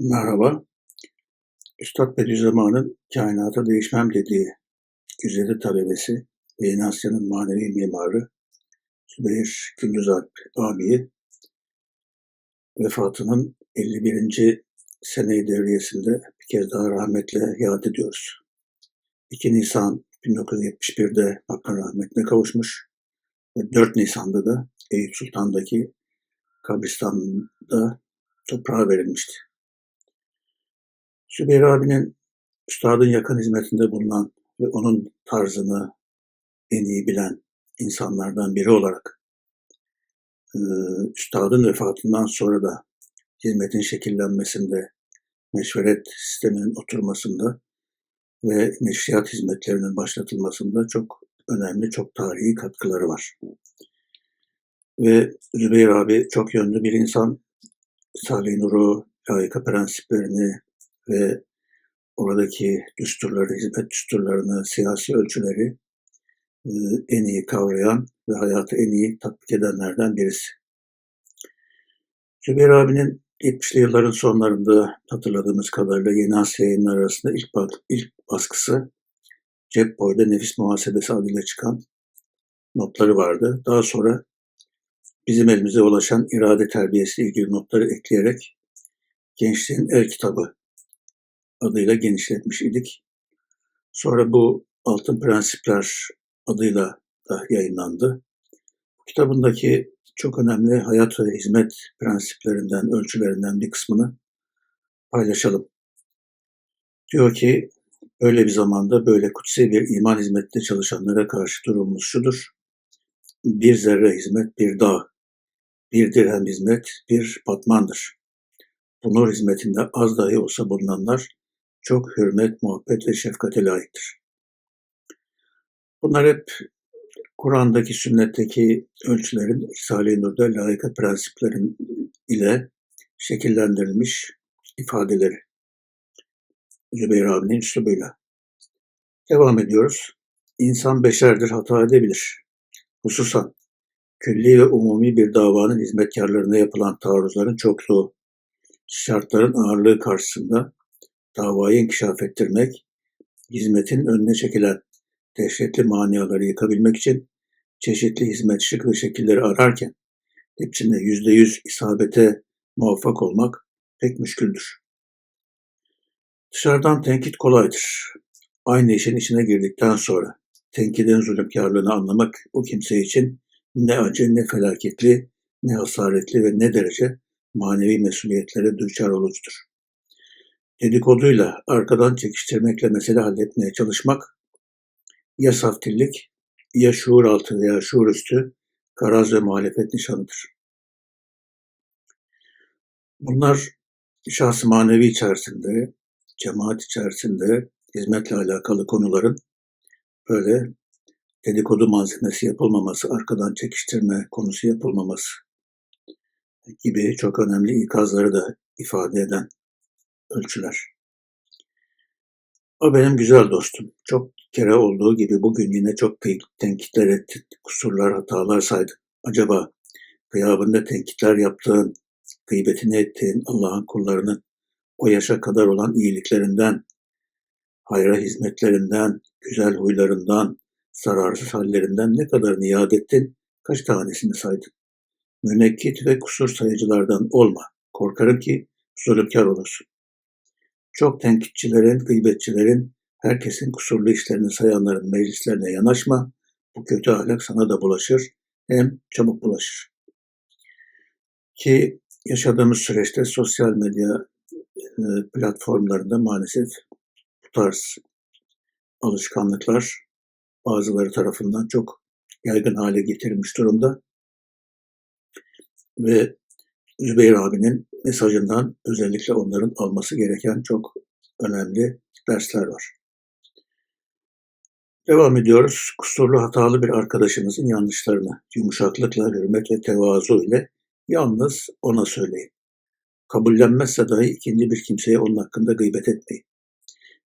Merhaba. Üstad Bediüzzaman'ın kainata değişmem dediği güzeli talebesi ve Yeni Asya'nın manevi mimarı Zübeyir Gündüz Alp abiyi vefatının 51. seneyi devriyesinde bir kez daha rahmetle yad ediyoruz. 2 Nisan 1971'de Hakk'ın rahmetine kavuşmuş ve 4 Nisan'da da Eyüp Sultan'daki kabristan'da toprağa verilmişti. Sübeyir abinin üstadın yakın hizmetinde bulunan ve onun tarzını en iyi bilen insanlardan biri olarak e, üstadın vefatından sonra da hizmetin şekillenmesinde, meşveret sisteminin oturmasında ve neşriyat hizmetlerinin başlatılmasında çok önemli, çok tarihi katkıları var. Ve Zübeyir abi çok yönlü bir insan. Salih Nur'u, layıka prensiplerini, ve oradaki düsturları, hizmet düsturlarını, siyasi ölçüleri en iyi kavrayan ve hayatı en iyi tatbik edenlerden birisi. Zübeyir abinin 70'li yılların sonlarında hatırladığımız kadarıyla Yeni Asya yayınları arasında ilk, ilk baskısı Cep Boy'da Nefis Muhasebesi adıyla çıkan notları vardı. Daha sonra bizim elimize ulaşan irade terbiyesi ilgili notları ekleyerek Gençliğin El Kitabı adıyla genişletmiş idik. Sonra bu Altın Prensipler adıyla da yayınlandı. Bu kitabındaki çok önemli hayat ve hizmet prensiplerinden, ölçülerinden bir kısmını paylaşalım. Diyor ki, böyle bir zamanda böyle kutsi bir iman hizmetinde çalışanlara karşı durumumuz şudur. Bir zerre hizmet bir dağ, bir dirhem hizmet bir patmandır. Bu nur hizmetinde az dahi olsa bulunanlar çok hürmet, muhabbet ve şefkate layıktır. Bunlar hep Kur'an'daki, sünnetteki ölçülerin Risale-i Nur'da layıka prensiplerin ile şekillendirilmiş ifadeleri. Zübeyir abinin üslubuyla. Devam ediyoruz. İnsan beşerdir, hata edebilir. Hususan külli ve umumi bir davanın hizmetkarlarına yapılan taarruzların çokluğu, şartların ağırlığı karşısında davayı inkişaf ettirmek, hizmetin önüne çekilen dehşetli maniaları yıkabilmek için çeşitli hizmet şık ve şekilleri ararken hepsinde yüzde yüz isabete muvaffak olmak pek müşküldür. Dışarıdan tenkit kolaydır. Aynı işin içine girdikten sonra tenkidin zulümkarlığını anlamak o kimse için ne acı ne felaketli, ne hasaretli ve ne derece manevi mesuliyetlere düçar olucudur dedikoduyla, arkadan çekiştirmekle mesele halletmeye çalışmak ya saftillik ya şuur altı veya şuur üstü karaz ve muhalefet nişanıdır. Bunlar şahsı manevi içerisinde, cemaat içerisinde hizmetle alakalı konuların böyle dedikodu malzemesi yapılmaması, arkadan çekiştirme konusu yapılmaması gibi çok önemli ikazları da ifade eden ölçüler. O benim güzel dostum. Çok kere olduğu gibi bugün yine çok tenkitler etti, kusurlar, hatalar saydı. Acaba gıyabında tenkitler yaptığın, gıybetini ettiğin Allah'ın kullarının o yaşa kadar olan iyiliklerinden, hayra hizmetlerinden, güzel huylarından, zararsız hallerinden ne kadar niyad ettin, kaç tanesini saydın? Münekkit ve kusur sayıcılardan olma. Korkarım ki zulümkar olursun. Çok tenkitçilerin, gıybetçilerin, herkesin kusurlu işlerini sayanların meclislerine yanaşma. Bu kötü ahlak sana da bulaşır, hem çabuk bulaşır. Ki yaşadığımız süreçte sosyal medya e, platformlarında maalesef bu tarz alışkanlıklar bazıları tarafından çok yaygın hale getirilmiş durumda. Ve Zübeyir abinin mesajından özellikle onların alması gereken çok önemli dersler var. Devam ediyoruz. Kusurlu hatalı bir arkadaşınızın yanlışlarını yumuşaklıkla, hürmet ve tevazu ile yalnız ona söyleyin. Kabullenmezse dahi ikinci bir kimseye onun hakkında gıybet etmeyin.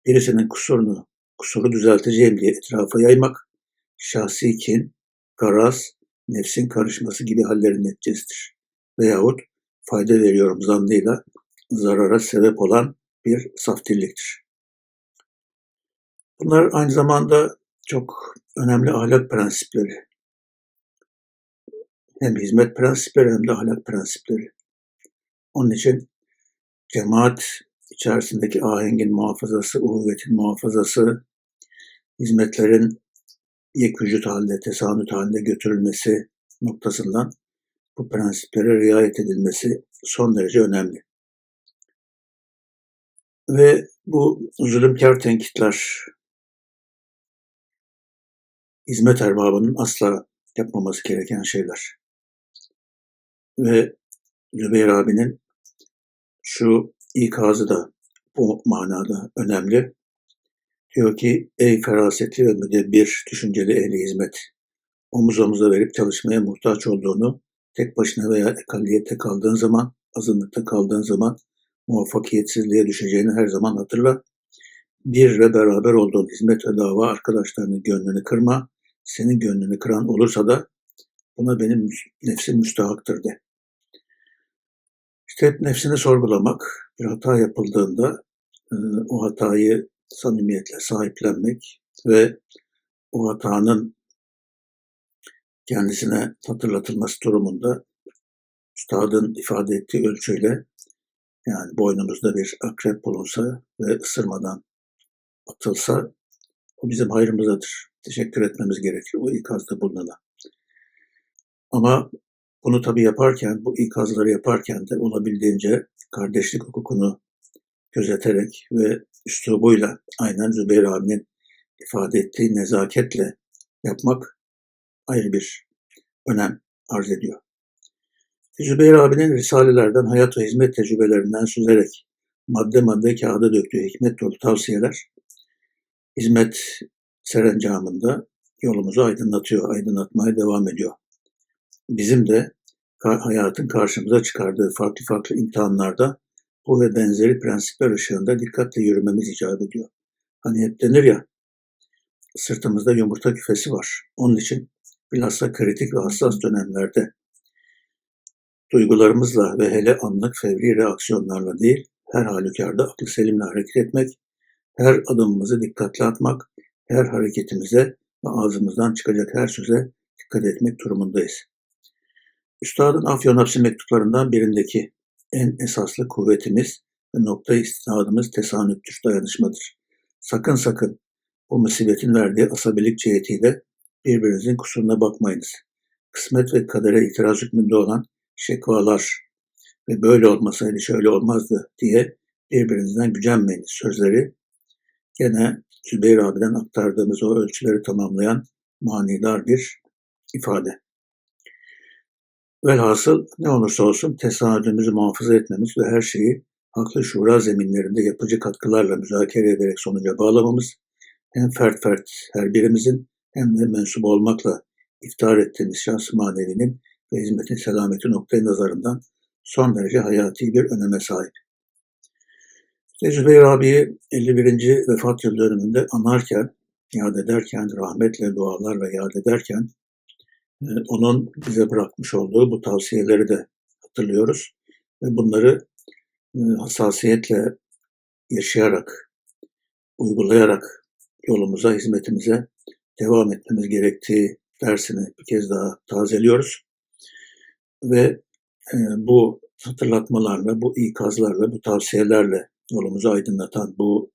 Birisinin kusurunu, kusuru düzelteceğim diye etrafa yaymak, şahsi kin, garaz, nefsin karışması gibi hallerin neticesidir. Veyahut fayda veriyorum zannıyla zarara sebep olan bir saftirliktir. Bunlar aynı zamanda çok önemli ahlak prensipleri. Hem hizmet prensipleri hem de ahlak prensipleri. Onun için cemaat içerisindeki ahengin muhafazası, uhuvvetin muhafazası, hizmetlerin yek vücut halinde, tesanüt halinde götürülmesi noktasından bu prensiplere riayet edilmesi son derece önemli. Ve bu zulümkar tenkitler hizmet erbabının asla yapmaması gereken şeyler. Ve Zübeyir abinin şu ikazı da bu manada önemli. Diyor ki ey ferasetli ve müdebbir düşünceli ehli hizmet omuz omuza verip çalışmaya muhtaç olduğunu tek başına veya ekalliyette kaldığın zaman, azınlıkta kaldığın zaman muvaffakiyetsizliğe düşeceğini her zaman hatırla. Bir ve beraber olduğun hizmet ve dava arkadaşlarının gönlünü kırma. Senin gönlünü kıran olursa da buna benim nefsim müstahaktır de. İşte hep nefsini sorgulamak, bir hata yapıldığında e, o hatayı samimiyetle sahiplenmek ve o hatanın kendisine hatırlatılması durumunda üstadın ifade ettiği ölçüyle yani boynumuzda bir akrep bulunsa ve ısırmadan atılsa o bizim hayrımızadır. Teşekkür etmemiz gerekir o ikazda bulunana. Ama bunu tabii yaparken, bu ikazları yaparken de olabildiğince kardeşlik hukukunu gözeterek ve üslubuyla aynen Zübeyir abinin ifade ettiği nezaketle yapmak ayrı bir önem arz ediyor. Zübeyir abinin Risalelerden, hayat ve hizmet tecrübelerinden süzerek madde madde kağıda döktüğü hikmet dolu tavsiyeler hizmet serencamında yolumuzu aydınlatıyor, aydınlatmaya devam ediyor. Bizim de hayatın karşımıza çıkardığı farklı farklı imtihanlarda bu ve benzeri prensipler ışığında dikkatle yürümemiz icap ediyor. Hani hep denir ya, sırtımızda yumurta küfesi var. Onun için bilhassa kritik ve hassas dönemlerde duygularımızla ve hele anlık fevri reaksiyonlarla değil, her halükarda aklı selimle hareket etmek, her adımımızı dikkatle atmak, her hareketimize ve ağzımızdan çıkacak her söze dikkat etmek durumundayız. Üstadın Afyon Hapsi mektuplarından birindeki en esaslı kuvvetimiz ve nokta istinadımız tesanüttür, dayanışmadır. Sakın sakın bu musibetin verdiği asabilik cihetiyle birbirinizin kusuruna bakmayınız. Kısmet ve kadere itiraz hükmünde olan şekvalar ve böyle olmasaydı şöyle olmazdı diye birbirinizden gücenmeyiniz sözleri gene Zübeyir abiden aktardığımız o ölçüleri tamamlayan manidar bir ifade. Velhasıl ne olursa olsun tesadüdümüzü muhafaza etmemiz ve her şeyi haklı şura zeminlerinde yapıcı katkılarla müzakere ederek sonuca bağlamamız hem fert fert her birimizin hem de mensup olmakla iftar ettiğimiz şahs manevinin ve hizmetin selameti noktayı nazarından son derece hayati bir öneme sahip. Zübeyir abiyi 51. vefat yıl dönümünde anarken, yad ederken, rahmetle, dualarla yad ederken e, onun bize bırakmış olduğu bu tavsiyeleri de hatırlıyoruz. Ve bunları e, hassasiyetle yaşayarak, uygulayarak yolumuza, hizmetimize devam etmemiz gerektiği dersini bir kez daha tazeliyoruz. Ve e, bu hatırlatmalarla, bu ikazlarla, bu tavsiyelerle yolumuzu aydınlatan bu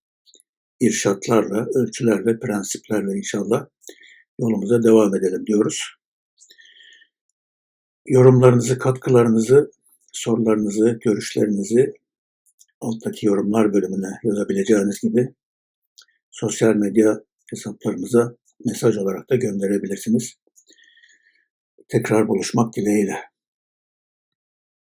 irşatlarla, ölçülerle, prensiplerle inşallah yolumuza devam edelim diyoruz. Yorumlarınızı, katkılarınızı, sorularınızı, görüşlerinizi alttaki yorumlar bölümüne yazabileceğiniz gibi sosyal medya hesaplarımıza mesaj olarak da gönderebilirsiniz. Tekrar buluşmak dileğiyle.